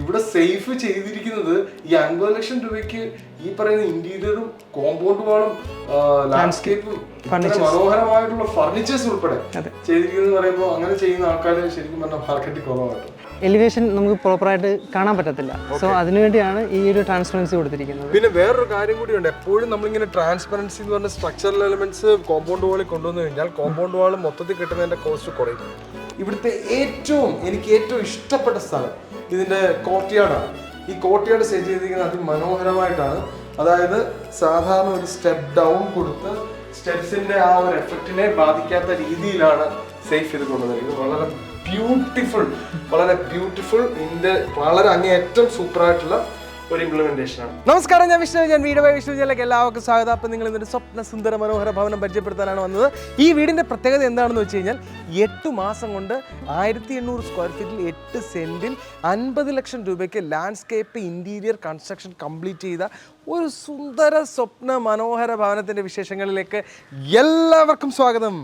ഇവിടെ സേഫ് ചെയ്തിരിക്കുന്നത് ഈ അൻപത് ലക്ഷം രൂപയ്ക്ക് ഈ പറയുന്ന ഇന്റീരിയറും കോമ്പൗണ്ട് വാളും ലാൻഡ്സ്കേപ്പും മനോഹരമായിട്ടുള്ള ഫർണിച്ചേഴ്സ് ഉൾപ്പെടെ ചെയ്തിരിക്കുന്നത് പറയുമ്പോൾ അങ്ങനെ ചെയ്യുന്ന ആൾക്കാർ ശരിക്കും പറഞ്ഞാൽ മാർക്കറ്റിൽ കുറവാണ് എലിവേഷൻ നമുക്ക് പ്രോപ്പറായിട്ട് കാണാൻ പറ്റത്തില്ല. സോ അതിനുവേണ്ടിയാണ് ഈ ഒരു ട്രാൻസ്പെറൻസി കൊടുത്തിരിക്കുന്നത്. പിന്നെ വേറൊരു കാര്യം കൂടിയുണ്ട് എപ്പോഴും നമ്മളിങ്ങനെ ട്രാൻസ്പെറൻസി എന്ന് പറഞ്ഞ സ്ട്രക്ചറൽ എലമെന്റ്സ് കോമ്പൗണ്ട് വാളിൽ കൊണ്ടുവന്നു കഴിഞ്ഞാൽ കോമ്പൗണ്ട് വാൾ മൊത്തത്തിൽ കിട്ടുന്നതിന്റെ കോസ്റ്റ് കുറയും. ഇവിടുത്തെ ഏറ്റവും എനിക്ക് ഏറ്റവും ഇഷ്ടപ്പെട്ട സ്ഥലം ഇതിന്റെ കോർട്ട്യാർഡാണ് ഈ കോർട്ട്യാർഡ് സെറ്റ് ചെയ്തിരിക്കുന്നത് അതിമനോഹരമായിട്ടാണ്. അതായത് സാധാരണ ഒരു സ്റ്റെപ്പ് ഡൗൺ കൊടുത്ത് സ്റ്റെപ്സിന്റെ ആ ഒരു എഫക്റ്റിനെ ബാധിക്കാത്ത രീതിയിലാണ് സേഫ് ചെയ്ത് കൊണ്ടുവന്നിരിക്കുന്നത് വളരെ ബ്യൂട്ടിഫുൾ വളരെ ബ്യൂട്ടിഫുൾ ഇതിന്റെ വളരെ അങ്ങേയറ്റം സൂപ്പർ ആയിട്ടുള്ള ആണ്. നമസ്കാരം ഞാൻ വിഷ്ണു ഞാൻ വീട് വൈ വിഷ്ണു ജയിലേക്ക് എല്ലാവർക്കും സ്വാഗതം. അപ്പം നിങ്ങൾ ഇന്നൊരു സ്വപ്ന സുന്ദര മനോഹര ഭവനം പരിചയപ്പെടുത്താനാണ് വന്നത്. ഈ വീടിന്റെ പ്രത്യേകത എന്താണെന്ന് വെച്ച് കഴിഞ്ഞാൽ എട്ട് മാസം കൊണ്ട് ആയിരത്തി എണ്ണൂറ് സ്ക്വയർ ഫീറ്റിൽ എട്ട് സെന്റിൽ അൻപത് ലക്ഷം രൂപയ്ക്ക് ലാൻഡ്സ്കേപ്പ് ഇന്റീരിയർ കൺസ്ട്രക്ഷൻ കംപ്ലീറ്റ് ചെയ്ത ഒരു സുന്ദര സ്വപ്ന മനോഹര ഭവനത്തിന്റെ വിശേഷങ്ങളിലേക്ക് എല്ലാവർക്കും സ്വാഗതം.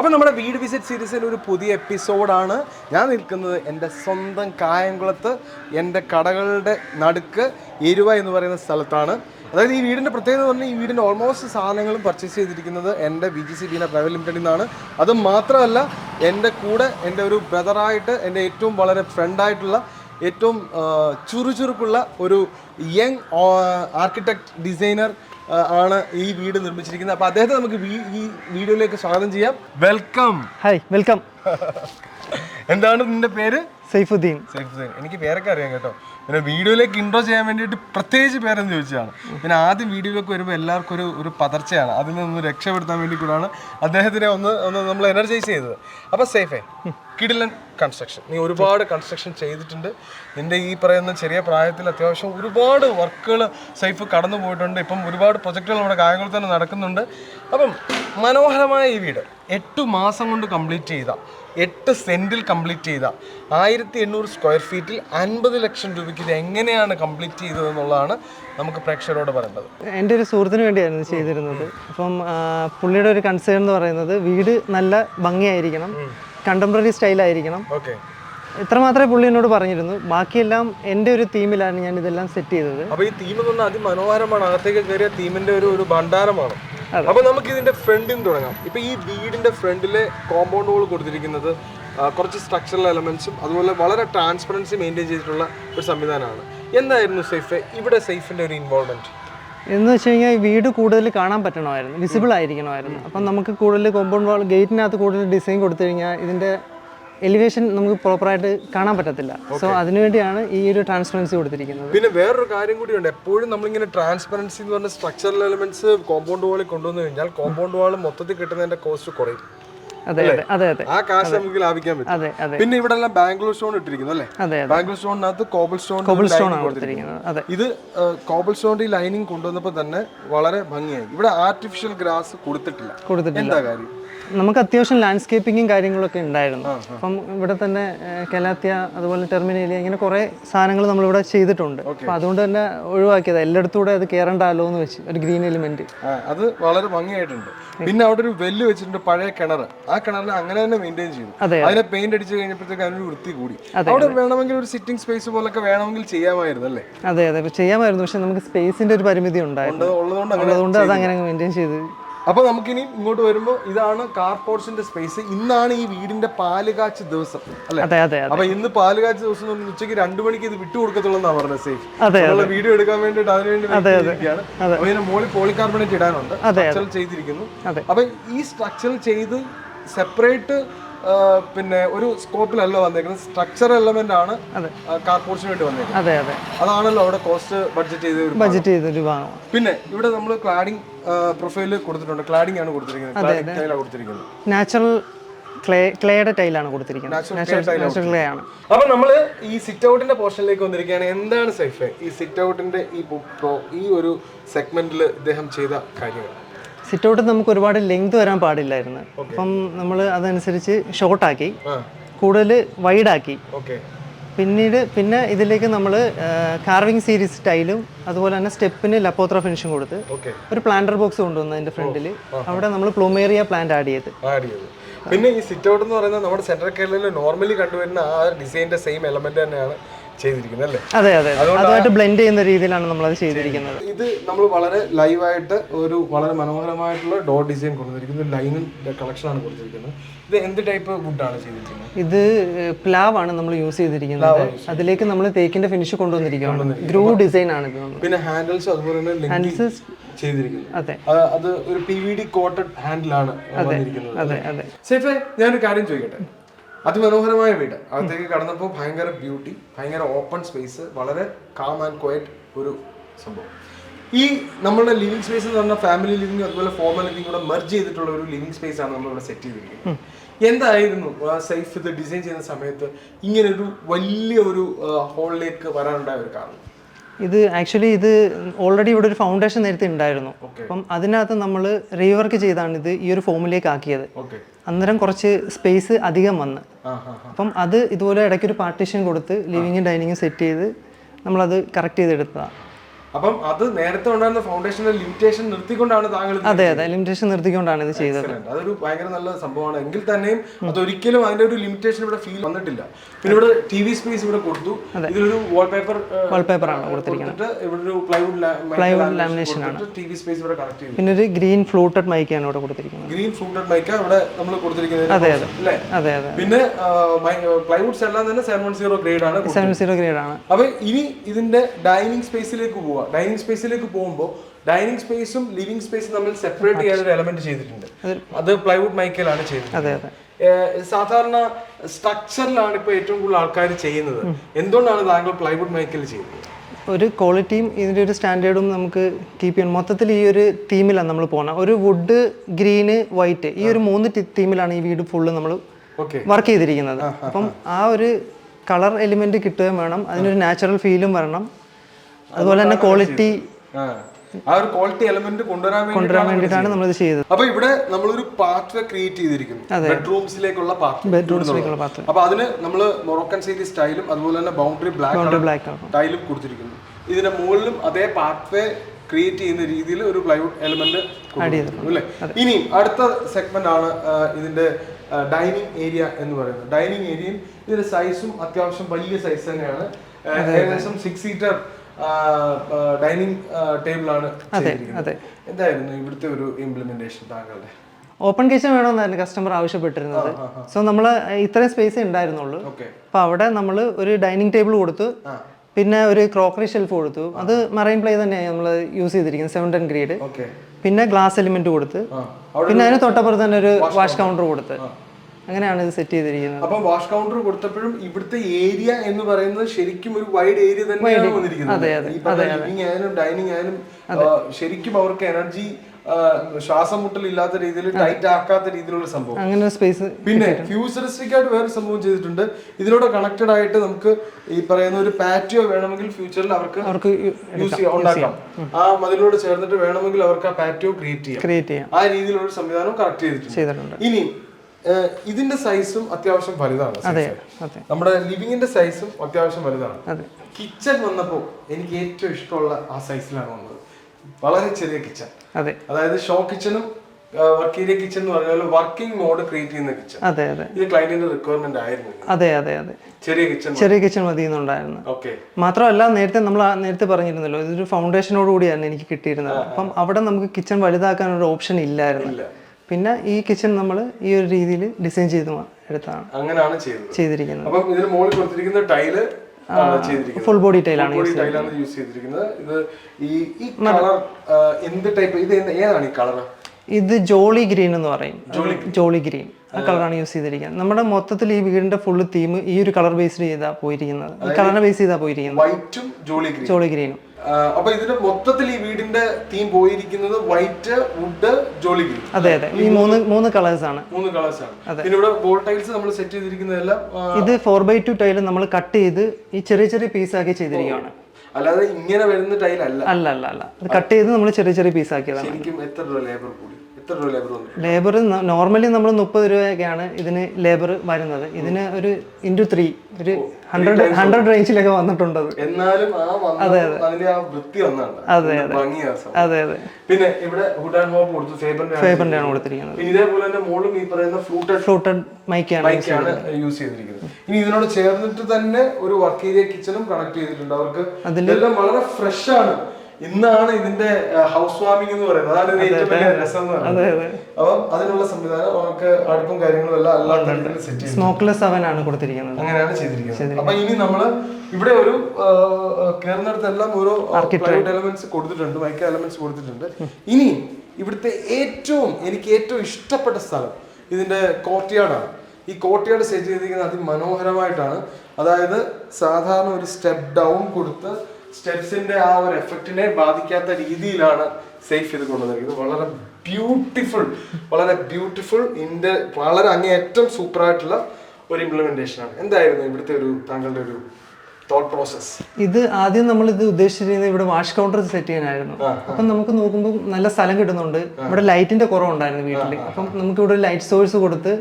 അപ്പം നമ്മുടെ വീട് വിസിറ്റ് സീരീസിൽ ഒരു പുതിയ എപ്പിസോഡാണ്. ഞാൻ നിൽക്കുന്നത് എന്റെ സ്വന്തം കായംകുളത്ത് എന്റെ കടകളുടെ നടുക്ക് എരുവ എന്ന് പറയുന്ന സ്ഥലത്താണ്. അതായത് ഈ വീടിന്റെ പ്രത്യേകത പറഞ്ഞാൽ ഈ വീടിന്റെ ഓൾമോസ്റ്റ് സാധനങ്ങളും പർച്ചേസ് ചെയ്തിരിക്കുന്നത് എന്റെ V G C Beena private ലിമിറ്റഡിൽ നിന്നാണ്. അത് മാത്രമല്ല എന്റെ കൂടെ എന്റെ ഒരു ബ്രദറായിട്ട് എന്റെ ഏറ്റവും വളരെ ഫ്രണ്ടായിട്ടുള്ള ഏറ്റവും ചുറുചുറുപ്പുള്ള ചുറുചുറുക്കുള്ള ഒരു യങ് ആർക്കിടെക്ട് ഡിസൈനർ ആണ് ഈ വീട് നിർമ്മിച്ചിരിക്കുന്നത്. അപ്പൊ അദ്ദേഹത്തെ നമുക്ക് ഈ വീഡിയോയിലേക്ക് സ്വാഗതം ചെയ്യാം. വെൽക്കം. ഹായ് വെൽക്കം എന്താണ് നിന്റെ പേര്? സൈഫുദ്ദീൻ. സൈഫുദ്ദീൻ. എനിക്ക് പേരൊക്കെ അറിയാം കേട്ടോ. പിന്നെ വീഡിയോയിലേക്ക് ഇൻട്രോ ചെയ്യാൻ വേണ്ടിയിട്ട് പ്രത്യേകിച്ച് പേരെന്ന് ചോദിച്ചതാണ്? പിന്നെ ആദ്യം വീഡിയോയിലേക്ക് വരുമ്പോൾ എല്ലാവർക്കും ഒരു ഒരു പതർച്ചയാണ്. അതിൽ നിന്ന് രക്ഷപ്പെടുത്താൻ വേണ്ടി കൂടാണ് അദ്ദേഹത്തിനെ ഒന്ന് ഒന്ന് നമ്മൾ എനർജൈസ് ചെയ്തത്. അപ്പോൾ സേഫേ കിടിലൻ കൺസ്ട്രക്ഷൻ നീ ഒരുപാട് കൺസ്ട്രക്ഷൻ ചെയ്തിട്ടുണ്ട്. നിന്റെ ഈ പറയുന്ന ചെറിയ പ്രായത്തിൽ അത്യാവശ്യം ഒരുപാട് വർക്കുകൾ സൈഫ് കടന്നു പോയിട്ടുണ്ട്. ഇപ്പം ഒരുപാട് പ്രൊജക്റ്റുകൾ നമ്മുടെ കായംകുളത്ത് തന്നെ നടക്കുന്നുണ്ട്. അപ്പം മനോഹരമായ ഈ വീട് എട്ട് മാസം കൊണ്ട് കംപ്ലീറ്റ് ചെയ്ത എട്ട് സെന്റിൽ കംപ്ലീറ്റ് ചെയ്ത ആയിരത്തി എണ്ണൂറ് സ്ക്വയർ ഫീറ്റിൽ അൻപത് ലക്ഷം രൂപയ്ക്ക് ഇത് എങ്ങനെയാണ് കംപ്ലീറ്റ് ചെയ്തതെന്നുള്ളതാണ് നമുക്ക് പ്രേക്ഷകരോട് പറയേണ്ടത്. എന്റെ ഒരു സുഹൃത്തിന് വേണ്ടിയായിരുന്നു ചെയ്തിരുന്നത്. അപ്പം പുള്ളിയുടെ ഒരു കൺസേൺ എന്ന് പറയുന്നത് വീട് നല്ല ഭംഗിയായിരിക്കണം. കണ്ടംപററി സ്റ്റൈലായിരിക്കണം. ഓക്കെ. ഇത്ര മാത്രമേ പുള്ളി എന്നോട് പറഞ്ഞിരുന്നു. ബാക്കിയെല്ലാം എന്റെ ഒരു തീമിലാണ് ഞാൻ ഇതെല്ലാം സെറ്റ് ചെയ്തത്. അപ്പൊ ഈ തീം എന്ന് അതിമനോഹരമാണ്. അകത്തേക്ക് കയറിയ തീമിന്റെ ഒരു ഒരു ഭണ്ഡാരമാണ്. അപ്പൊ നമുക്ക് ഇതിന്റെ ഫ്രണ്ടിൽ നിന്ന് തുടങ്ങാം. ഇപ്പൊ ഈ വീടിന്റെ ഫ്രണ്ടിലെ കോമ്പൗണ്ട് വോൾ കൊടുത്തിരിക്കുന്നത് കുറച്ച് സ്ട്രക്ചറൽ എലമെന്റ്സും അതുപോലെ വളരെ ട്രാൻസ്പെറൻസി മെയിന്റെയിൻ ചെയ്തിട്ടുള്ള ഒരു സംവിധാനമാണ്. എന്തായിരുന്നു സേഫ്? ഇവിടെ സേഫിന്റെ ഒരു ഇൻവോൾവ്മെന്റ് എന്ന് വെച്ച് കഴിഞ്ഞാൽ ഈ വീട് കൂടുതൽ കാണാൻ പറ്റണമായിരുന്നു വിസിബിൾ ആയിരിക്കണമായിരുന്നു. അപ്പം നമുക്ക് കൂടുതൽ കോമ്പൗണ്ട് വാൾ ഗേറ്റിനകത്ത് കൂടുതൽ ഡിസൈൻ കൊടുത്തു കഴിഞ്ഞാൽ ഇതിന്റെ എലിവേഷൻ നമുക്ക് പ്രോപ്പറായിട്ട് കാണാൻ പറ്റത്തില്ല. സോ അതിനുവേണ്ടിയാണ് ഈ ഒരു ട്രാൻസ്പെറൻസി കൊടുത്തിരിക്കുന്നത്. പിന്നെ വേറൊരു കാര്യം കൂടിയുണ്ട് എപ്പോഴും നമ്മളിങ്ങനെ ട്രാൻസ്പെറൻസി എന്ന് പറഞ്ഞ സ്ട്രക്ചറൽ എലമെന്റ്സ് കോമ്പൗണ്ട് വാളിൽ കൊണ്ടുവന്നു കഴിഞ്ഞാൽ കോമ്പൗണ്ട് വാൾ മൊത്തത്തിൽ കിട്ടുന്നതിന്റെ കോസ്റ്റ് കുറയും. അതെ അതെ ആ കാശ് നമുക്ക് ലാഭിക്കാൻ പറ്റും. പിന്നെ ഇവിടെ എല്ലാം ബാംഗ്ലൂർ സ്റ്റോൺ ഇട്ടിരിക്കുന്നു അല്ലേ? ബാംഗ്ലൂർ സ്റ്റോണിനകത്ത് കോബിൾ സ്റ്റോൺ കോബിൾ സ്റ്റോൺ കൊടുത്തിരിക്കുന്നത്. ഇത് കോബിൾ സ്റ്റോണിന്റെ ഈ ലൈനിങ് കൊണ്ടുവന്നപ്പോൾ തന്നെ വളരെ ഭംഗിയായി. ഇവിടെ ആർട്ടിഫിഷ്യൽ ഗ്രാസ് കൊടുത്തിട്ടില്ല. കൊടുത്തിട്ടില്ല. എന്താ കാര്യം? നമുക്ക് അത്യാവശ്യം ലാൻഡ്സ്കേപ്പിങ്ങും കാര്യങ്ങളൊക്കെ ഉണ്ടായിരുന്നു. അപ്പം ഇവിടെ തന്നെ കെലാത്തിയ അതുപോലെ ടെർമിനേലിയ ഇങ്ങനെ കുറേ സാധനങ്ങൾ നമ്മളിവിടെ ചെയ്തിട്ടുണ്ട്. അപ്പം അതുകൊണ്ട് തന്നെ ഒഴിവാക്കിയത്. എല്ലായിടത്തൂടെ അത് കയറണ്ടാലോ എന്ന് വെച്ച് ഒരു ഗ്രീൻ എലിമെന്റ്. അത് വളരെ ഭംഗിയായിട്ടുണ്ട്. പിന്നെ അവിടെ ഒരു വെല്ല് വെച്ചിട്ടുണ്ട് പഴയ കിണർ ആ കിണറിനെ അങ്ങനെ തന്നെ മെയിന്റെയിൻ ചെയ്തു. അതിനെ പെയിന്റ് അടിച്ച് കഴിഞ്ഞപ്പോഴത്തേക്ക് അതിനൊരു വൃത്തി കൂടി. അവിടെ വേണമെങ്കിൽ ഒരു സിറ്റിംഗ് സ്പേസ് പോലൊക്കെ വേണമെങ്കിൽ ചെയ്യാമായിരുന്നു അല്ലേ? അതെ അതെ. ചെയ്യാമായിരുന്നു. പക്ഷെ നമുക്ക് സ്പേസിന്റെ ഒരു പരിമിതി ഉണ്ടായിരുന്നു. ഉള്ളതുകൊണ്ട് അത് അങ്ങനെ മെയിന്റെയിൻ ചെയ്ത്. അപ്പൊ നമുക്കിനി ഇങ്ങോട്ട് വരുമ്പോൾ ഇതാണ് കാർ സ്പേസ് ഇന്നാണ് ഈ വീടിന്റെ പാലുകാച്ച് ദിവസം അല്ലേ? അതെ അതെ അപ്പോൾ അപ്പൊ ഇന്ന് പാലുകാച്ച് ദിവസം എന്ന് പറഞ്ഞാൽ ഉച്ചയ്ക്ക് രണ്ടു മണിക്ക് ഇത് വിട്ടു കൊടുക്കത്തുള്ളൂ എന്നാ പറഞ്ഞത് സേഫ്. വീഡിയോ എടുക്കാൻ വേണ്ടിട്ട് അതിന് വേണ്ടി അതെ അതെ. അപ്പൊ ഇതിന് മുകളിൽ പോളികാർബണേറ്റ് ഇടാനുണ്ട്. സ്ട്രക്ചർ ചെയ്തിരിക്കുന്നു. അപ്പൊ ഈ സ്ട്രക്ചർ ചെയ്ത് സെപ്പറേറ്റ് പിന്നെ ഒരു സ്കോപ്പിലല്ല വന്നേക്കുന്നത്. സ്ട്രക്ചർ എലമെന്റ് ആണ് കാർ പോർച്ചിന് വേണ്ടി വന്നേക്കുന്നത്. അതെ അതെ. അതാണല്ലോ അവിടെ കോസ്റ്റ് ബഡ്ജറ്റ് ചെയ്ത ബഡ്ജറ്റ് ചെയ്തൊരു ഭാഗം. പിന്നെ ഇവിടെ നമ്മൾ ക്ലാഡിംഗ് പ്രൊഫൈൽ കൊടുത്തിട്ടുണ്ട്. ക്ലാഡിംഗ് ആണ് കൊടുത്തിരിക്കുന്നത്. കൊടുത്തിരിക്കുന്നത്. നാച്ചുറൽ ക്ലേ ക്ലേയുടെ ടൈലാണ് കൊടുത്തിരിക്കുന്നത്. നാച്ചുറൽ ക്ലേ ആണ് അപ്പൊ നമ്മൾ ഈ സിറ്റ് ഔട്ടിന്റെ പോർഷനിലേക്ക് വന്നിരിക്കുകയാണ്. എന്താണ് സൈഫ്? ഈ സിറ്റ് ഔട്ടിന്റെ ഈ ഈ ഒരു സെഗ്മെന്റിൽ ഇദ്ദേഹം ചെയ്ത കാര്യങ്ങൾ. സിറ്റ് ഔട്ട് നമുക്ക് ഒരുപാട് ലെങ്ത് വരാൻ പാടില്ലായിരുന്നു. അപ്പം നമ്മൾ അതനുസരിച്ച് ഷോർട്ടാക്കി കൂടുതൽ വൈഡാക്കി. ഓക്കെ പിന്നീട് പിന്നെ ഇതിലേക്ക് നമ്മൾ കാർവിംഗ് സീരീസ് സ്റ്റൈലും അതുപോലെ തന്നെ സ്റ്റെപ്പിന് ലപ്പോത്ര ഫിനിഷും കൊടുത്ത് ഒരു പ്ലാന്റർ ബോക്സ് കൊണ്ടുവന്നു അതിന്റെ ഫ്രണ്ടിൽ അവിടെ നമ്മൾ പ്ലൂമേറിയ പ്ലാന്റ് ആഡ് ചെയ്ത്. ആഡ് ചെയ്തു. പിന്നെ ഈ സിറ്റ് ഔട്ട് എന്ന് പറയുന്നത് നമ്മുടെ സെൻട്രൽ കേരളയിൽ നോർമലി കണ്ടുവരുന്ന ആ ഡിസൈനിന്റെ സെയിം എലമെന്റ് തന്നെയാണ്. ചെയ്തിരിക്കുന്നത് അല്ലേ? അതെ അതെ അതെ. അതുമായിട്ട് ബ്ലെൻഡ് ചെയ്യുന്ന രീതിയിലാണ് നമ്മൾ അത് ചെയ്തിരിക്കുന്നത് ഇത് നമ്മൾ വളരെ ലൈവായിട്ട് ഒരു വളരെ മനോഹരമായിട്ടുള്ള ഡോർ ഡിസൈൻ കൊടുത്തിരിക്കുന്നത് ലൈനും കളക്ഷൻ ആണ് കൊടുത്തിരിക്കുന്നത്. ഇത് എന്ത് ടൈപ്പ് വുഡാണ് ചെയ്തിരിക്കുന്നത്? ഇത് പ്ലാവ് ആണ് നമ്മൾ യൂസ് ചെയ്തിരിക്കുന്നത്. അതിലേക്ക് നമ്മൾ തേക്കിന്റെ ഫിനിഷ് കൊണ്ടുവന്നിരിക്കുകയാണ്. ഗ്രൂ ഡിസൈൻ ആണ് പിന്നെ ഹാൻഡിൽസ് അതുപോലെ തന്നെ ഹാൻഡിൽസ് ചെയ്തിരിക്കുന്നത് അതെ. അത് ഒരു പി വി ഡി കോട്ടഡ് ഹാൻഡിലാണ് അതെ അതെ അതെ. സേഫെ ഞാനൊരു കാര്യം ചോദിക്കട്ടെ? അതിമനോഹരമായ വീട്. അകത്തേക്ക് കടന്നപ്പോൾ ഭയങ്കര ബ്യൂട്ടി ഭയങ്കര ഓപ്പൺ സ്പേസ് വളരെ കാം ആൻഡ് ക്വയറ്റ് ഒരു സംഭവം. ഈ നമ്മളുടെ ലിവിങ് സ്പേസ് എന്ന് പറഞ്ഞാൽ ഫാമിലി ലിവിംഗ് അതുപോലെ ഫോമൽ ലിവിംഗ് കൂടെ മെർജ് ചെയ്തിട്ടുള്ള ഒരു ലിവിംഗ് സ്പേസ് ആണ് നമ്മളിവിടെ സെറ്റ് ചെയ്തിരിക്കുന്നത്. എന്തായിരുന്നു സൈഫ് ഇത് ഡിസൈൻ ചെയ്യുന്ന സമയത്ത് ഇങ്ങനെ ഒരു വലിയ ഒരു ഹോളിലേക്ക് വരാനുണ്ടായ ഒരു കാരണം? ഇത് ആക്ച്വലി ഇത് ഓൾറെഡി ഇവിടെ ഒരു ഫൗണ്ടേഷൻ നേരത്തെ ഉണ്ടായിരുന്നു. അപ്പം അതിനകത്ത് നമ്മൾ റീവർക്ക് ചെയ്താണ് ഇത് ഈ ഒരു ഫോമിലേക്ക് ആക്കിയത്. അന്നേരം കുറച്ച് സ്പേസ് അധികം വന്ന്. അപ്പം അത് ഇതുപോലെ ഇടയ്ക്കൊരു പാർട്ടീഷൻ കൊടുത്ത് ലിവിങ്ങും ഡൈനിങ്ങും സെറ്റ് ചെയ്ത് നമ്മളത് കറക്റ്റ് ചെയ്തെടുത്തതാണ്. അപ്പം അത് നേരത്തെ ഉണ്ടായിരുന്ന ഫൗണ്ടേഷന്റെ ലിമിറ്റേഷൻ നിർത്തിക്കൊണ്ടാണ് താങ്കൾ അതെ അതെ ലിമിറ്റേഷൻ നിർത്തിക്കൊണ്ടാണ് ഇത് ചെയ്തത്. അതൊരു ഭയങ്കര നല്ല സംഭവമാണ്. എങ്കിൽ തന്നെയും അതൊരിക്കലും അതിന്റെ ഒരു ലിമിറ്റേഷൻ ഇവിടെ ഫീൽ വന്നിട്ടില്ല. പിന്നെ ഇവിടെ ടി വി സ്പേസ് ഇവിടെ കൊടുത്തു. ഇതിലൊരു വാൾപേപ്പർ വാൾപേപ്പർ ആണ് കൊടുത്തിരിക്കുന്നത്. ഇവിടെ ഒരു പ്ലൈവുഡ് പ്ലൈവുഡ് ലാമിനേഷൻ ആണ്. ടി വി സ്പേസ് ഇവിടെ കണക്ട് ചെയ്തു. പിന്നെ ഒരു ഗ്രീൻ ഫ്ലൂട്ടഡ് മൈക്കാണ് ഇവിടെ കൊടുത്തിരിക്കുന്നത്. ഗ്രീൻ ഫ്ലൂട്ടഡ് മൈക്ക് ഇവിടെ നമ്മൾ കൊടുത്തിരിക്കുന്നത്. അതെ, അതെ. അല്ലേ? അതെ അതെ. പിന്നെ പ്ലൈവുഡ്സ് എല്ലാം തന്നെ സെവൻ വൺ സീറോ ഗ്രേഡ് ആണ് സെവൻ സീറോ ഗ്രേഡ് ആണ്. അപ്പൊ ഇനി ഇതിന്റെ ഡൈനിങ് സ്പേസിലേക്ക് പോവാ. ഡൈനിങ് സ്പേസിലേക്ക് പോകുമ്പോൾ ഡൈനിങ് സ്പേസും ലിവിംഗ് സ്പേസും തമ്മിൽ സെപ്പറേറ്റ് ചെയ്യാൻ ഒരു എലമെന്റ് ചെയ്തിട്ടുണ്ട്. അത് പ്ലൈവുഡ് മൈക്കലാണ് ചെയ്തത് സാധാരണ സ്ട്രക്ചറിലാണ് ഇപ്പൊ ഏറ്റവും കൂടുതൽ ആൾക്കാർ ചെയ്യുന്നത്. എന്തുകൊണ്ടാണ് താങ്കൾ പ്ലൈവുഡ് മൈക്കൽ ചെയ്യുന്നത്? ഒരു ക്വാളിറ്റിയും ഇതിന്റെ ഒരു സ്റ്റാൻഡേർഡും നമുക്ക് കീപ്പ് ചെയ്യണം. മൊത്തത്തിൽ ഈ ഒരു തീമിലാണ് നമ്മൾ പോകുന്നത് ഒരു വുഡ് ഗ്രീന് വൈറ്റ് ഈ ഒരു മൂന്ന് തീമിലാണ് ഈ വീട് ഫുള്ള് നമ്മൾ വർക്ക് ചെയ്തിരിക്കുന്നത്. അപ്പം ആ. ഒരു കളർ എലിമെന്റ് കിട്ടുകയും വേണം. അതിനൊരു നാച്ചുറൽ ഫീലും വരണം. അതുപോലെ തന്നെ ക്വാളിറ്റി ആ. ഒരു ക്വാളിറ്റി എലമെന്റ് കൊണ്ടുവരാൻ കൊണ്ടുവരാൻ വേണ്ടി നമ്മൾ ഇത് ചെയ്തത്. അപ്പൊ ഇവിടെ നമ്മൾ ഒരു പാത്ര ക്രിയേറ്റ് ചെയ്തിരിക്കുന്നു ബെഡ്റൂംസിലേക്കുള്ള ബെഡ്റൂംസിലേക്കുള്ള പാത്രം അപ്പൊ അതിന് നമ്മൾ മൊറോക്കൻ സീരീസ് സ്റ്റൈലും അതുപോലെ തന്നെ ബൗണ്ടറി ബ്ലാക്ക് ബ്ലാക്ക് ടൈലും കൊടുത്തിരിക്കുന്നു. ഇതിന്റെ മുകളിലും അതേ പാത്വേ ക്രിയേറ്റ് ചെയ്യുന്ന രീതിയിൽ ഒരു പ്ലൈവുഡ് എലമെന്റ് അല്ലേ? ഇനി അടുത്ത സെഗ്മെന്റ് ആണ് ഇതിന്റെ ഡൈനിങ് ഏരിയ എന്ന് പറയുന്നത്. ഡൈനിങ് ഏരിയയും ഇതിന്റെ സൈസും അത്യാവശ്യം വലിയ സൈസ് തന്നെയാണ്. ഏകദേശം സിക്സ് സീറ്റർ ഡൈനിങ് ടേബിൾ ആണ് ചെയ്തിരിക്കുന്നത്. എന്തായിരുന്നു ഇവിടുത്തെ ഒരു ഇംപ്ലിമെന്റേഷൻ താങ്കളുടെ? ഓപ്പൺ കിച്ചൺ വേണമെന്നായിരുന്നു കസ്റ്റമർ ആവശ്യപ്പെട്ടിരുന്നത്. സോ നമ്മൾ ഇത്രയും സ്പേസ് ഉണ്ടായിരുന്നുള്ളൂ. അപ്പൊ അവിടെ നമ്മൾ ഒരു ഡൈനിങ് ടേബിൾ കൊടുത്തു. പിന്നെ ഒരു ക്രോക്കറി ഷെൽഫ് കൊടുത്തു. അത് മറൈൻ പ്ലേ തന്നെയാണ് നമ്മൾ യൂസ് ചെയ്തിരിക്കുന്നത് സെവൻ ടെൻ ഗ്രേഡ് പിന്നെ ഗ്ലാസ് എലിമെന്റ് കൊടുത്ത്. പിന്നെ അതിന് തൊട്ടപ്പുറത്ത് തന്നെ ഒരു വാഷ് കൗണ്ടർ കൊടുത്ത്. അങ്ങനെയാണ് ഇത് സെറ്റ് ചെയ്തിരിക്കുന്നത്. അപ്പൊ വാഷ് കൗണ്ടർ കൊടുത്തപ്പോഴും ഇവിടുത്തെ ഏരിയ എന്ന് പറയുന്നത് ശരിക്കും ഒരു വൈഡ് ഏരിയ തന്നെയാണ് വന്നിരിക്കുന്നത്. ഡൈനിങ് ആയാലും ശരിക്കും അവർക്ക് എനർജി ശ്വാസം മുട്ടലില്ലാത്ത രീതിയിൽ ടൈറ്റ് ആക്കാത്ത രീതിയിലുള്ള സംഭവം. അങ്ങനെ സ്പേസ് പിന്നെ ഫ്യൂച്ചറിസ്റ്റിക് ആയിട്ട് വേറെ സംഭവം ചെയ്തിട്ടുണ്ട്. ഇതിലൂടെ കണക്റ്റഡ് ആയിട്ട് നമുക്ക് ഈ പറയുന്ന ഒരു പാറ്റിയോ വേണമെങ്കിൽ ഫ്യൂച്ചറിൽ അവർക്ക് അവർക്ക് യൂസ് ഉണ്ടാക്കാം. ആ മതിലോട് ചേർന്നിട്ട് വേണമെങ്കിൽ അവർക്ക് ആ പാറ്റിയോ ക്രിയേറ്റ് ചെയ്യാം. ക്രിയേറ്റ് ചെയ്യാം. ആ രീതിയിലുള്ള സംവിധാനം കറക്റ്റ് ചെയ്തിട്ടുണ്ട്. ഇനി ഇതിന്റെ സൈസും അത്യാവശ്യം വലുതാണ് നമ്മുടെ ലിവിങ്ങിന്റെ സൈസും അത്യാവശ്യം വലുതാണ്. കിച്ചൺ വന്നപ്പോൾ എനിക്ക് ഏറ്റവും ഇഷ്ടമുള്ള ആ സൈസിലാണ് വന്നത്. വളരെ ചെറിയ കിച്ചൺ അതെ. അതായത് ഷോ കിച്ചണും വർക്ക് ഏരിയ കിച്ചൺ എന്ന് പറഞ്ഞാൽ വർക്കിംഗ് മോഡ് ക്രിയേറ്റ് ചെയ്യുന്ന കിച്ചൺ അതെ അതെ. ഇത് ക്ലയന്റിന്റെ റിക്വയർമെന്റ് ആയിരുന്നു. അതെ അതെ അതെ. ചെറിയ കിച്ചൺ ചെറിയ കിച്ചൺ മതി എന്നുണ്ടായിരുന്നു. ഓക്കെ മാത്രമല്ല നേരത്തെ നമ്മൾ നേരത്തെ പറഞ്ഞിരുന്നല്ലോ ഇതൊരു ഫൗണ്ടേഷനോട് കൂടിയാണ് എനിക്ക് കിട്ടിയിരുന്നത്. അപ്പം അവിടെ നമുക്ക് കിച്ചൺ വലുതാക്കാൻ ഒരു ഓപ്ഷൻ ഇല്ലായിരുന്നു. ഇല്ല. പിന്നെ ഈ കിച്ചൺ നമ്മൾ ഈ ഒരു രീതിയിൽ ഡിസൈൻ ചെയ്ത് എടുത്താണ്. അങ്ങനെയാണ് ചെയ്തിരിക്കുന്നത്. അപ്പം ഇതിന് മുകളിൽ കൊടുത്തിരിക്കുന്ന ടൈൽ ഫുൾ ബോഡി ടൈലാണ് യൂസ് ചെയ്തിരിക്കുന്നത്. ഇത് ഈ ഈ കളർ എന്ത് ടൈപ്പ് ഇത് ഏതാണ് ഈ കളർ ഇത് ജോളി ഗ്രീൻ എന്ന് പറയും. Jolly green. ആ കളറാണ് യൂസ് ചെയ്തിരിക്കുന്നത്. നമ്മുടെ മൊത്തത്തിൽ ഈ വീടിന്റെ ഫുള്ള് തീം ഈ ഒരു കളർ ബേസ്ഡ് ചെയ്താ പോയിരിക്കുന്നത്. കളറിനെ ബേസ് ചെയ്താ പോയിരിക്കുന്നത്. വൈറ്റും ജോളി ഗ്രീനും. അപ്പൊ ഇതിന്റെ മൊത്തത്തിൽ ഈ വീടിന്റെ തീം പോയിരിക്കുന്നത് വൈറ്റ് വുഡ് ഗ്രീൻ അതെ അതെ. ഈ മൂന്ന് മൂന്ന് കളേഴ്സ് ആണ്. മൂന്ന് കളേഴ്സ് ആണ്. പിന്നെ ഇവിടെ ബോൾ ടൈൽസ് നമ്മൾ സെറ്റ് ചെയ്തിരിക്കുന്നതെല്ലാം ഇത് ഫോർ ബൈ ടു ടൈൽ നമ്മൾ കട്ട് ചെയ്ത് ഈ ചെറിയ ചെറിയ പീസ് ആക്കി ചെയ്തിരിക്കുകയാണ്. അല്ലാതെ ഇങ്ങനെ വരുന്ന ടൈൽ അല്ല. അല്ല അല്ല അല്ല. കട്ട് ചെയ്ത് നമ്മൾ ചെറിയ ചെറിയ പീസാക്കിയതാണ് ശരിക്കും എത്ര രൂപ ലേബർ കൂടി? എത്ര രൂപ ലേബർ ലേബർ നോർമലി നമ്മൾ മുപ്പത് രൂപയൊക്കെയാണ് ഇതിന് ലേബർ വരുന്നത്. ഇതിന് ഒരു ഇന്റു ത്രീ ഒരു ഹൺഡ്രഡ് ഹൺഡ്രഡ് റേഞ്ചിലൊക്കെ വന്നിട്ടുണ്ട് എന്നാലും അതെ അതെ. അതെ. അതെ. അതെ പിന്നെ ഇവിടെ ഫേബറിന്റെ ആണ് കൊടുത്തിരിക്കുന്നത്. ഇതേപോലെ തന്നെ മോളും ഈ പറയുന്ന ഫ്ലൂട്ടഡ് ഫ്ലൂട്ടഡ് മൈക്കാണ് യൂസ് ചെയ്തിരിക്കുന്നത്. ഇനി ഇതിനോട് ചേർന്നിട്ട് തന്നെ ഒരു വർക്ക് ഏരിയ കിച്ചണും കണക്ട് ചെയ്തിട്ടുണ്ട്. അവർക്ക് ഇതെല്ലാം വളരെ ഫ്രഷ് ആണ്. ഇന്നാണ് ഇതിന്റെ ഹൗസ് വാമിംഗ് എന്ന് പറയുന്നത്. അതാണ് ഒരു ഏറ്റവും വലിയ രസം എന്ന് പറയുന്നത്. അതെ. അപ്പം അതിനുള്ള സംവിധാനം നമുക്ക് അടുപ്പും കാര്യങ്ങളും എല്ലാം എല്ലാം സെറ്റ് അവൻ ആണ് കൊടുത്തിരിക്കുന്നത്. അങ്ങനെയാണ് ചെയ്തിരിക്കുന്നത്. അപ്പൊ ഇനി നമ്മൾ ഇവിടെ ഒരു കയറുന്നിടത്തെല്ലാം ഓരോ എലമെന്റ്സ് കൊടുത്തിട്ടുണ്ട് മൈക്ക എലമെന്റ്സ് കൊടുത്തിട്ടുണ്ട്. ഇനി ഇവിടുത്തെ ഏറ്റവും എനിക്ക് ഏറ്റവും ഇഷ്ടപ്പെട്ട സ്ഥലം ഇതിന്റെ കോർട്ട്യാർഡാണ് ഈ കോർട്ട്യാർഡ് സെറ്റ് ചെയ്തിരിക്കുന്നത് അതിമനോഹരമായിട്ടാണ്. അതായത് സാധാരണ ഒരു സ്റ്റെപ്പ് ഡൗൺ കൊടുത്ത് സ്റ്റെപ്സിന്റെ ആ ഒരു എഫക്റ്റിനെ ബാധിക്കാത്ത രീതിയിലാണ് സേഫ് ചെയ്ത് കൊണ്ടുവന്നിരിക്കുന്നത്. വളരെ ബ്യൂട്ടിഫുൾ വളരെ ബ്യൂട്ടിഫുൾ ഇന്റെ വളരെ അങ്ങേയറ്റം സൂപ്പർ ആയിട്ടുള്ള ഒരു ഇംപ്ലിമെന്റേഷൻ ആണ്. എന്തായിരുന്നു ഇവിടുത്തെ ഒരു താങ്കളുടെ ഒരു തോട്ട് പ്രോസസ് ഇത് ആദ്യം നമ്മൾ ഇത് ഉദ്ദേശിച്ചിരുന്നത് ഇവിടെ വാഷ് കൗണ്ടർ സെറ്റ് ചെയ്യാനായിരുന്നു. അപ്പം നമുക്ക് നോക്കുമ്പോൾ നല്ല സ്ഥലം കിട്ടുന്നുണ്ട്. ഇവിടെ ലൈറ്റിന്റെ കുറവുണ്ടായിരുന്നു വീട്ടിൽ അപ്പം നമുക്ക് ഇവിടെ ഒരു ലൈറ്റ് സോഴ്സ് കൊടുത്ത്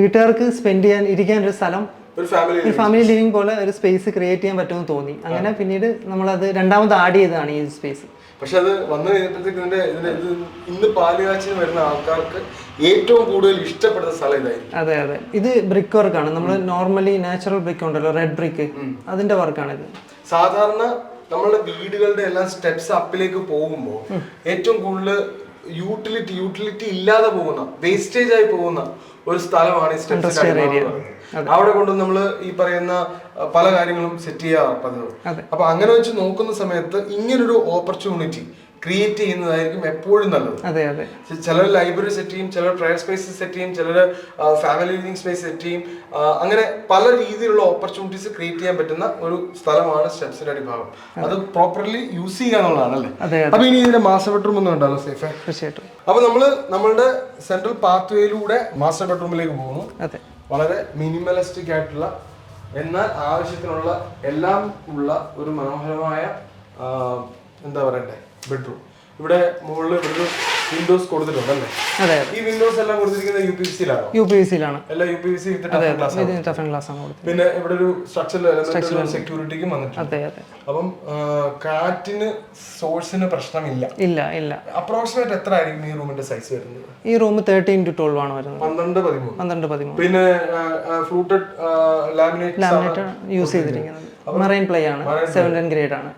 വീട്ടുകാർക്ക് സ്പെൻഡ് ചെയ്യാൻ ഇരിക്കാൻ ഒരു സ്ഥലം ഒരു ഫാമിലി ലിവിംഗ് പോലെ ഒരു സ്പേസ് ക്രിയേറ്റ് ചെയ്യാൻ പറ്റുമെന്ന് തോന്നി. അങ്ങനെ പിന്നീട് നമ്മളത് രണ്ടാമത് ആഡ് ചെയ്തതാണ് ഈ സ്പേസ് പക്ഷെ അത് വന്നു കഴിഞ്ഞപ്പോഴത്തേക്ക് ഇതിന്റെ ഇതിന്റെ ഇത് ഇന്ന് പാൽ വരുന്ന ആൾക്കാർക്ക് ഏറ്റവും കൂടുതൽ ഇഷ്ടപ്പെടുന്ന സ്ഥലം ഇതായിരിക്കും. അതെ അതെ. ഇത് ബ്രിക്ക് വർക്കാണ് നമ്മൾ നോർമലി നാച്ചുറൽ ബ്രിക്ക് ഉണ്ടല്ലോ റെഡ് ബ്രിക്ക് അതിന്റെ വർക്കാണ് ഇത് സാധാരണ നമ്മളുടെ വീടുകളുടെ എല്ലാം സ്റ്റെപ്സ് അപ്പിലേക്ക് പോകുമ്പോൾ ഏറ്റവും കൂടുതൽ യൂട്ടിലിറ്റി യൂട്ടിലിറ്റി ഇല്ലാതെ പോകുന്ന വേസ്റ്റേജ് ആയി പോകുന്ന ഒരു സ്ഥലമാണ് ഈ സ്റ്റെപ്സ് അവിടെ കൊണ്ട് നമ്മൾ ഈ പറയുന്ന പല കാര്യങ്ങളും സെറ്റ് ചെയ്യാറ് പതിവ്. അപ്പൊ അങ്ങനെ വെച്ച് നോക്കുന്ന സമയത്ത് ഇങ്ങനൊരു ഓപ്പർച്യൂണിറ്റി ക്രിയേറ്റ് ചെയ്യുന്നതായിരിക്കും എപ്പോഴും നല്ലത്. അതെ അതെ. ചിലർ ലൈബ്രറി സെറ്റ് ചെയ്യും ചിലർ പ്രയർ സ്പേസ് സെറ്റ് ചെയ്യും ചിലർ ഫാമിലി ലിവിംഗ് സ്പേസ് സെറ്റ് ചെയ്യും. അങ്ങനെ പല രീതിയിലുള്ള ഓപ്പർച്യൂണിറ്റീസ് ക്രിയേറ്റ് ചെയ്യാൻ പറ്റുന്ന ഒരു സ്ഥലമാണ് സ്റ്റെപ്സിന്റെ അടിഭാഗം. അത്. പ്രോപ്പർലി യൂസ് ചെയ്യുക അല്ലേ അപ്പൊ ഇനി ഇതിന്റെ മാസ്റ്റർ ബെഡ്റൂം ഒന്നും ഉണ്ടല്ലോ സേഫ്? തീർച്ചയായിട്ടും. അപ്പൊ നമ്മൾ നമ്മളുടെ സെൻട്രൽ പാത്വേയിലൂടെ മാസ്റ്റർ ബെഡ്റൂമിലേക്ക് പോകുന്നു. അതെ. വളരെ മിനിമലിസ്റ്റിക് ആയിട്ടുള്ള എന്നാൽ ആവശ്യത്തിനുള്ള എല്ലാം ഉള്ള ഒരു മനോഹരമായ എന്താ പറയണ്ടേ ബെഡ്റൂം ഇവിടെ മുകളിൽ ഇവിടെ വിൻഡോസ് കൊടുത്തിട്ടുണ്ടല്ലേ? അതെ ഈ വിൻഡോസ് എല്ലാം കൊടുത്തിരിക്കുന്നത് യു പി വി സിയിലാണോ യു പി സിയിലാണ് എല്ലാം യു പി വി സി ഇത് ടഫൻ ഗ്ലാസ് ആണ്. കൊടുത്തത് പിന്നെ ഇവിടെ ഒരു സ്ട്രക്ചറൽ സെക്യൂരിറ്റിക്കും വന്നിട്ടുണ്ട്. അതെ അതെ. അപ്പം കാറ്റിന് സോഴ്സിന് പ്രശ്നമില്ല. ഇല്ല ഇല്ല. അപ്രോക്സിമേറ്റ് എത്ര ആയിരിക്കും ഈ റൂമിന്റെ സൈസ് വരുന്നത്? ഈ റൂം തേർട്ടീൻ ടു ട്വൽവ് ആണ് വരുന്നത്. പന്ത്രണ്ട് പതിമൂന്ന്. പന്ത്രണ്ട് പതിമൂന്ന്. പിന്നെ ഫ്രൂട്ടഡ് ലാമിനേറ്റ് ലാമിനേറ്റ് യൂസ് ചെയ്തിരിക്കുന്നത്. മറൈൻ പ്ലേ ആണ്. സെവൻ ഗ്രേഡ് ആണ്.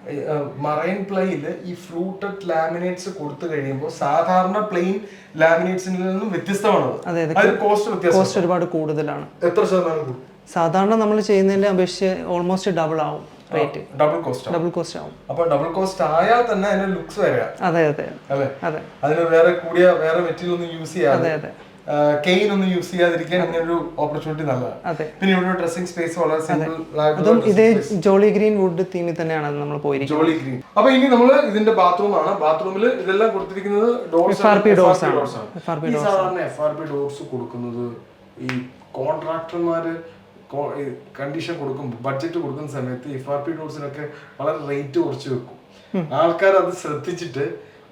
മറൈൻ പ്ലൈയിൽ ഈ ഫ്രൂട്ടഡ് ലാമിനേറ്റ്സ് കൊടുത്തു കഴിയുമ്പോൾ സാധാരണ പ്ലെയിൻ ലാമിനേറ്റ്സിൽ നിന്നും വ്യത്യസ്തമാണ് കോസ്റ്റ് കോസ്റ്റ് ഒരുപാട് കൂടുതലാണ്. എത്ര ശതമാനം സാധാരണ നമ്മൾ ചെയ്യുന്നതിന്റെ അപേക്ഷിച്ച് ഓൾമോസ്റ്റ് ഡബിൾ ആവും rate double cost double cost ആവും. അപ്പോൾ ഡബിൾ കോസ്റ്റ് ആയാൽ തന്നെ അതിന്റെ ലുക്സ് വരിക അതെ അതെ. അതെ. അതിന് വേറെ കൂടിയ വേറെ മെറ്റീരിയൽ ഒന്നും യൂസ് ചെയ്യാതെ. അതെ അതെ. കെയിൻ ഒന്നും യൂസ് ചെയ്യാതിരിക്കാൻ അങ്ങനെ ഒരു ഓപ്പർച്യൂണിറ്റി നല്ലതാണ്. പിന്നെ ഇവിടെ ഡ്രസ്സിംഗ് സ്പേസ് വളരെ സിമ്പിൾ അതും ഇതേ ജോളി ഗ്രീൻ വുഡ് തീമിൽ തന്നെയാണ് നമ്മൾ പോയിരിക്കുന്നത്. ജോളി ഗ്രീൻ അപ്പൊ ഇനി നമ്മൾ ഇതിന്റെ ബാത്റൂം ആണ്. ബാത്റൂമിൽ ഇതെല്ലാം കൊടുത്തിരിക്കുന്നത് ഡോർസ് ഡോർസ് ആണ്. സാധാരണ എഫ് ആർ പി ഡോർസ് കൊടുക്കുന്നത് ഈ കോൺട്രാക്ടർമാര് കണ്ടീഷൻ കൊടുക്കും ബഡ്ജറ്റ് കൊടുക്കുന്ന സമയത്ത് എഫ് ആർ പി ഡോർസിനൊക്കെ വളരെ റേറ്റ് കുറച്ച് വെക്കും. ആൾക്കാർ അത് ശ്രദ്ധിച്ചിട്ട്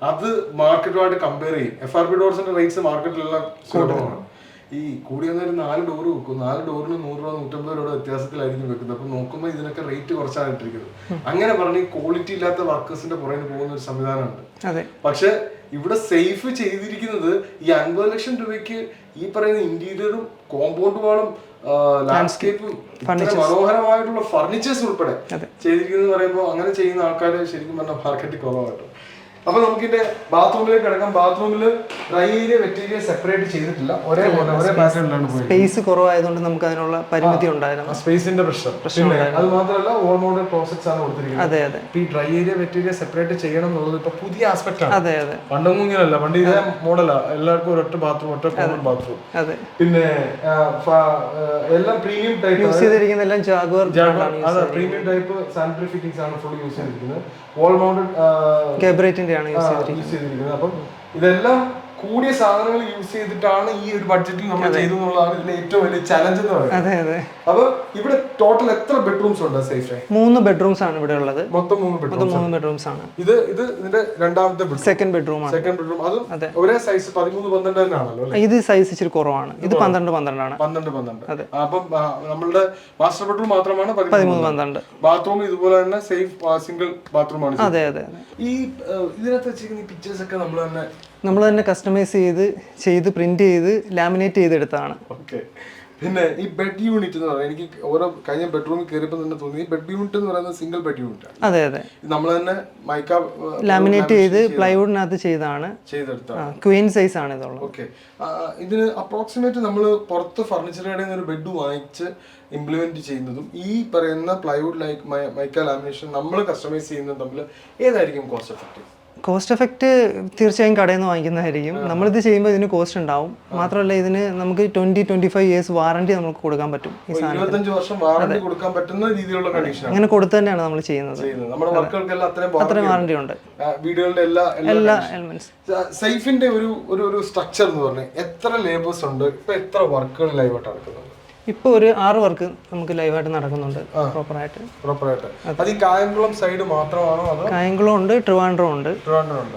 അത് മാർക്കറ്റുമായിട്ട് കമ്പയർ ചെയ്യും. എഫ് ആർ പി ഡോർസിന്റെ റേറ്റ്സ് മാർക്കറ്റിലെല്ലാം സുലഭമാണ് ഈ കൂടി വന്ന ഒരു നാല് ഡോർ വെക്കും. നാല് ഡോറിന് നൂറ് രൂപ നൂറ്റമ്പത് രൂപ വ്യത്യാസത്തിലായിരിക്കും വെക്കുന്നത്. അപ്പൊ നോക്കുമ്പോൾ ഇതിനൊക്കെ റേറ്റ് കുറച്ചാണ് ഇട്ടിരിക്കുന്നത്. അങ്ങനെ പറഞ്ഞ് ക്വാളിറ്റി ഇല്ലാത്ത വർക്കേഴ്സിന്റെ പുറകിന് പോകുന്ന ഒരു സംവിധാനമുണ്ട്. പക്ഷെ ഇവിടെ സേഫ് ചെയ്തിരിക്കുന്നത് ഈ അൻപത് ലക്ഷം രൂപയ്ക്ക് ഈ പറയുന്ന ഇന്റീരിയറും കോമ്പൗണ്ട് വാളും ലാൻഡ്സ്കേപ്പും മനോഹരമായിട്ടുള്ള ഫർണിച്ചേഴ്സ് ഉൾപ്പെടെ ചെയ്തിരിക്കുന്നത് പറയുമ്പോൾ അങ്ങനെ ചെയ്യുന്ന ആൾക്കാർ ശരിക്കും പറഞ്ഞാൽ മാർക്കറ്റിൽ കുറവാട്ടോ അപ്പൊ നമുക്കിന്റെ ബാത്റൂമിലേക്ക് കിടക്കാം. ബാത്റൂമിൽ dry area wet area separate ചെയ്തിട്ടില്ല. ഒരേ പോലെ ഒരേ പാറ്റേണിലാണ് സ്പേസ് കുറവായതുകൊണ്ട് നമുക്ക് അതിനുള്ള പരിമിതി ഉണ്ടായിരുന്നു സ്പേസിന്റെ പ്രശ്നം. പ്രശ്നം അത് മാത്രമല്ല ഓൾ മോഡൽ പ്രോസസ് ആണ് കൊടുത്തിരിക്കുന്നത്. അതെ അതെ. ഈ dry area wet area separate ചെയ്യണം എന്നുള്ളത് ഇപ്പൊ പുതിയ ആസ്പെക്ട് ആണ്. അതെ അതെ. പണ്ടൊന്നും ഇങ്ങനല്ല പണ്ട് ഇതേ മോഡലാ എല്ലാവർക്കും ഒരൊറ്റ ബാത്റൂം ഒറ്റ കോമൺ ബാത്റൂം അതെ. പിന്നെ എല്ലാം പ്രീമിയം ടൈപ്പ് യൂസ് ചെയ്തിരിക്കുന്ന എല്ലാം ജാഗ്വർ അതെ പ്രീമിയം ടൈപ്പ് സാനിറ്ററി ഫിറ്റിംഗ്സ് ആണ് ഫുൾ യൂസ് ചെയ്തിരിക്കുന്നത്. ഓൾ മൗണ്ടഡ് യൂസ് യൂസ് ചെയ്തിരിക്കുന്നത്. അപ്പം ഇതെല്ലാം കൂടിയ സാധനങ്ങൾ യൂസ് ചെയ്തിട്ടാണ് ഈ ഒരു ബഡ്ജറ്റിൽ നമ്മൾ ചെയ്തു എന്നുള്ളതാണ് ഇതിന്റെ ഏറ്റവും വലിയ ചലഞ്ച് എന്ന് പറയുന്നത്. അതെ അതെ. അപ്പൊ ഇവിടെ ടോട്ടൽ എത്ര ബെഡ്റൂംസ് ഉണ്ട് സേഫ് മൂന്ന് ബെഡ്റൂംസ് ആണ് ഇവിടെ ഉള്ളത്. മൊത്തം മൂന്ന് ബെഡ്റൂം മൂന്ന് ബെഡ്റൂംസ് ആണ്. ഇത് ഇത് ഇതിന്റെ രണ്ടാമത്തെ ബെഡ്റൂം സെക്കൻഡ് ബെഡ്റൂം ആണ്. സെക്കൻഡ് ബെഡ്റൂം അതും ഒരേ സൈസ് പതിമൂന്ന് പന്ത്രണ്ട് തന്നെയാണല്ലോ അല്ലേ? ഇത് സൈസ് ഇച്ചിരി കുറവാണ്. ഇത് പന്ത്രണ്ട് പന്ത്രണ്ടാണ്. പന്ത്രണ്ട് പന്ത്രണ്ട്. അപ്പം ആ, നമ്മളുടെ മാസ്റ്റർ ബെഡ്റൂം മാത്രമാണ് പതിമൂന്ന് പന്ത്രണ്ട്. ബാത്റൂം ഇതുപോലെ തന്നെ സേഫ് സിംഗിൾ ബാത്റൂം ആണ്. അതെ അതെ അതെ. ഈ ഇതിനകത്ത് വെച്ചിരിക്കുന്ന പിക്ചേഴ്സ് ഒക്കെ നമ്മൾ തന്നെ നമ്മൾ തന്നെ കസ്റ്റമൈസ് ചെയ്ത് ചെയ്ത് പ്രിന്റ് ചെയ്ത് ലാമിനേറ്റ് ചെയ്തെടുത്താണ് ഓക്കെ പിന്നെ ഈ ബെഡ് യൂണിറ്റ് എന്ന് പറയുന്നത് എനിക്ക് ഓരോ കഴിഞ്ഞ ബെഡ്റൂമിൽ കയറിയപ്പോൾ തന്നെ തോന്നി ബെഡ് യൂണിറ്റ് എന്ന് പറയുന്നത് സിംഗിൾ ബെഡ് യൂണിറ്റ് അതെ അതെ. നമ്മൾ തന്നെ മൈക്ക ലാമിനേറ്റ് ചെയ്ത് പ്ലൈവുഡിനകത്ത് ചെയ്താണ്. ചെയ്തെടുത്ത ക്വീൻ സൈസ് ആണ് ഇതുള്ളത്. ഓക്കെ ഇതിന് അപ്രോക്സിമേറ്റ് നമ്മൾ പുറത്ത് ഫർണിച്ചർ കടയിൽ നിന്ന് ഒരു ബെഡ് വാങ്ങിച്ച് ഇംപ്ലിമെന്റ് ചെയ്യുന്നതും ഈ പറയുന്ന പ്ലൈവുഡ് ലൈക്ക് മൈക്ക ലാമിനേഷൻ നമ്മൾ കസ്റ്റമൈസ് ചെയ്യുന്നതും തമ്മിൽ ഏതായിരിക്കും കോസ്റ്റ് എഫക്റ്റീവ് കോസ്റ്റ് എഫക്റ്റ് തീർച്ചയായും കടയിൽ നിന്ന് വാങ്ങിക്കുന്നതായിരിക്കും. നമ്മളിത് ചെയ്യുമ്പോൾ ഇതിന് കോസ്റ്റ് ഉണ്ടാവും. മാത്രമല്ല ഇതിന് നമുക്ക് twenty twenty five years warranty നമുക്ക് കൊടുക്കാൻ പറ്റും ഈ സാധനം ഇരുപത്തഞ്ച് വർഷം വാറണ്ടി കൊടുക്കാൻ പറ്റുന്ന രീതിയിലുള്ള കണ്ടീഷൻ അങ്ങനെ കൊടുത്തു തന്നെയാണ് നമ്മൾ ചെയ്യുന്നത്. അത്രയും വാറണ്ടി ഉണ്ട്. വീടുകളുടെ എല്ലാ എല്ലാ എലമെന്റ്സ് സൈഫിന്റെ ഒരു ഒരു സ്ട്രക്ചർ എന്ന് പറഞ്ഞാൽ എത്ര ലേബേഴ്സ് ഉണ്ട് ഇപ്പൊ എത്ര വർക്കുകൾ ലൈവായിട്ട് നടക്കുന്നുണ്ട് ഇപ്പോൾ ഒരു ആറ് വർക്ക് നമുക്ക് ലൈവായിട്ട് നടക്കുന്നുണ്ട് പ്രോപ്പറായിട്ട് പ്രോപ്പറായിട്ട് അത്. ഈ കായംകുളം സൈഡ് മാത്രമാണോ അതോ? കായംകുളം ഉണ്ട് ട്രിവാൻഡ്രം ഉണ്ട്. ട്രിവാൻഡ്രം ഉണ്ട്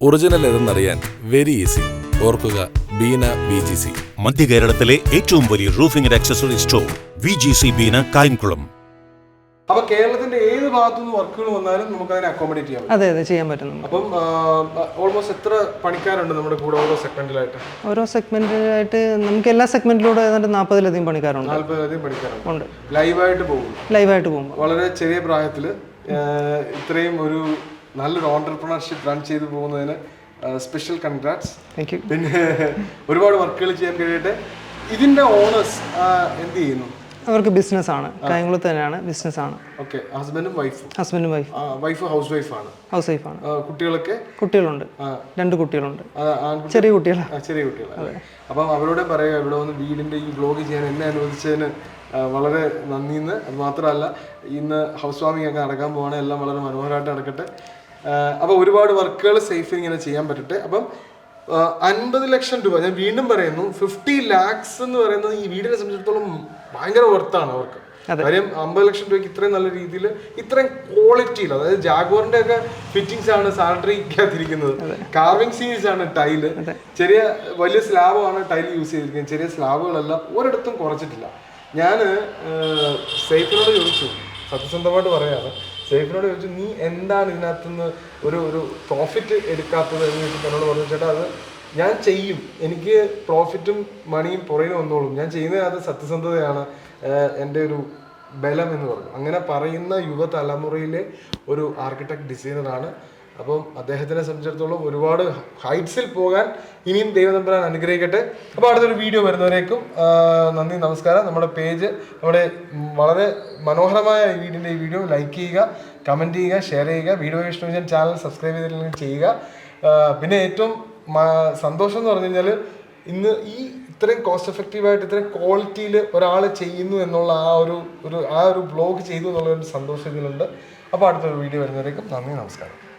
ഒറിജിനൽ ഏതെന്നറിയാൻ വെരി ഈസി ഓർക്കുക ബീന വി ജി സി മധ്യ കേരളത്തിലെ ഏറ്റവും വലിയ roofing and accessory store V G C Beena Kayamkulam. അപ്പൊ കേരളത്തിന്റെ ഏത് ഭാഗത്തു നിന്ന് വർക്കുകൾ വന്നാലും നമുക്ക് അതിനെ അക്കോമഡേറ്റ് ചെയ്യാൻ അതെ അതെ ചെയ്യാൻ പറ്റും അപ്പം ഓൾമോസ്റ്റ് എത്ര പണിക്കാരുണ്ട് നമ്മുടെ കൂടെ ഓരോ സെഗ്മെന്റിലായിട്ട് ഓരോ സെഗ്മെന്റിലായിട്ട് നമുക്ക് എല്ലാ സെഗ്മെന്റിലൂടെ ഏതാണ്ട് നാൽപ്പതിലധികം പണിക്കാരുണ്ട്. നാൽപ്പതിലധികം പണിക്കാരുണ്ട്. ലൈവായിട്ട് പോകും. ലൈവായിട്ട് പോകും. വളരെ ചെറിയ പ്രായത്തിൽ ഇത്രയും ഒരു നല്ലൊരു ഓണ്ടർപ്രണർഷിപ്പ് റൺ ചെയ്തു പോകുന്നതിന് സ്പെഷ്യൽ കൺഗ്രാറ്റ്സ് താങ്ക് യു പിന്നെ ഒരുപാട് വർക്കുകൾ ചെയ്യാൻ കഴിയട്ടെ. ഇതിന്റെ ഓണേഴ്സ് എന്ത് ചെയ്യുന്നു? അവർക്ക് ബിസിനസ് ആണ് കായംകുളത്ത് തന്നെയാണ് ബിസിനസ്സാണ്. ഓക്കെ ഹസ്ബൻഡും വൈഫും? ഹസ്ബൻഡും വൈഫ്. വൈഫ് ഹൗസ് വൈഫാണ്. ഹൗസ് വൈഫാണ് കുട്ടികളൊക്കെ? കുട്ടികളുണ്ട്. രണ്ട് കുട്ടികളുണ്ട്. ചെറിയ കുട്ടികളാണ് ചെറിയ കുട്ടികളാണ് അപ്പം അവരോട് പറയുക ഇവിടെ വന്ന് വീടിന്റെ ഈ ബ്ലോഗ് ചെയ്യാൻ എന്നെ അനുവദിച്ചതിന് വളരെ നന്ദിന്ന്. അത് മാത്രമല്ല ഇന്ന് ഹൗസ് വാമിംഗ് ഒക്കെ നടക്കാൻ പോവാണ്. എല്ലാം വളരെ മനോഹരമായിട്ട് നടക്കട്ടെ. അപ്പോൾ ഒരുപാട് വർക്കുകൾ സേഫ് ഇങ്ങനെ ചെയ്യാൻ പറ്റട്ടെ. അപ്പം അൻപത് ലക്ഷം രൂപ. ഞാൻ വീണ്ടും പറയുന്നു ഫിഫ്റ്റി ലാക്സ് എന്ന് പറയുന്നത് ഈ വീടിനെ സംബന്ധിച്ചിടത്തോളം ഭയങ്കര വർത്താണ് അവർക്ക്. കാര്യം അമ്പത് ലക്ഷം രൂപയ്ക്ക് ഇത്രയും നല്ല രീതിയിൽ ഇത്രയും ക്വാളിറ്റിയിൽ അതായത് ജാഗോറിന്റെ ഒക്കെ ഫിറ്റിംഗ്സ് ആണ് സാനിറ്ററിക്കകത്തിരിക്കുന്നത് കാർവിംഗ് സീരീസ് ആണ് ടൈൽ ചെറിയ വലിയ സ്ലാബാണ് ടൈൽ യൂസ് ചെയ്തിരിക്കുന്നത്. ചെറിയ സ്ലാബുകളെല്ലാം ഒരിടത്തും കുറച്ചിട്ടില്ല. ഞാൻ സേഫിനോട് ചോദിച്ചു. സത്യസന്ധമായിട്ട് പറയാണ് സേഫിനോട് ചോദിച്ചു നീ എന്താണ് ഇതിനകത്തുനിന്ന് ഒരു ഒരു പ്രോഫിറ്റ് എടുക്കാത്തത്? എന്ന് ചോദിച്ചിട്ട് എന്നോട് പറഞ്ഞു ചേട്ടാ അത് ഞാൻ ചെയ്യും. എനിക്ക് പ്രോഫിറ്റും മണിയും പുറകിൽ വന്നോളും. ഞാൻ ചെയ്യുന്നതിനകത്ത് സത്യസന്ധതയാണ് എന്റെ ഒരു ബലം എന്ന് പറഞ്ഞു. അങ്ങനെ പറയുന്ന യുവതലമുറയിലെ ഒരു ആർക്കിടെക്ട് ഡിസൈനറാണ് അപ്പം അദ്ദേഹത്തിനെ സംബന്ധിച്ചിടത്തോളം ഒരുപാട് ഹൈറ്റ്സിൽ പോകാൻ ഇനിയും ദൈവനമ്പരാൻ അനുഗ്രഹിക്കട്ടെ. അപ്പോൾ അടുത്തൊരു വീഡിയോ വരുന്നവരേക്കും നന്ദി നമസ്കാരം. നമ്മുടെ പേജ് നമ്മുടെ വളരെ മനോഹരമായ വീടിന്റെ ഈ വീഡിയോ ലൈക്ക് ചെയ്യുക കമന്റ് ചെയ്യുക ഷെയർ ചെയ്യുക. വീഡിയോ ഇഷ്ടം ചാനൽ സബ്സ്ക്രൈബ് ചെയ്തില്ലെങ്കിൽ ചെയ്യുക. പിന്നെ ഏറ്റവും സന്തോഷം എന്ന് പറഞ്ഞു കഴിഞ്ഞാൽ ഇന്ന് ഈ ഇത്രയും കോസ്റ്റ് എഫക്റ്റീവായിട്ട് ഇത്രയും ക്വാളിറ്റിയിൽ ഒരാൾ ചെയ്യുന്നു എന്നുള്ള ആ ഒരു ഒരു ആ ഒരു ബ്ലോഗ് ചെയ്തു എന്നുള്ള ഒരു സന്തോഷം ഇതിലുണ്ട് അപ്പോൾ അടുത്തൊരു വീഡിയോ വരുന്നവരേക്കും നന്ദി നമസ്കാരം.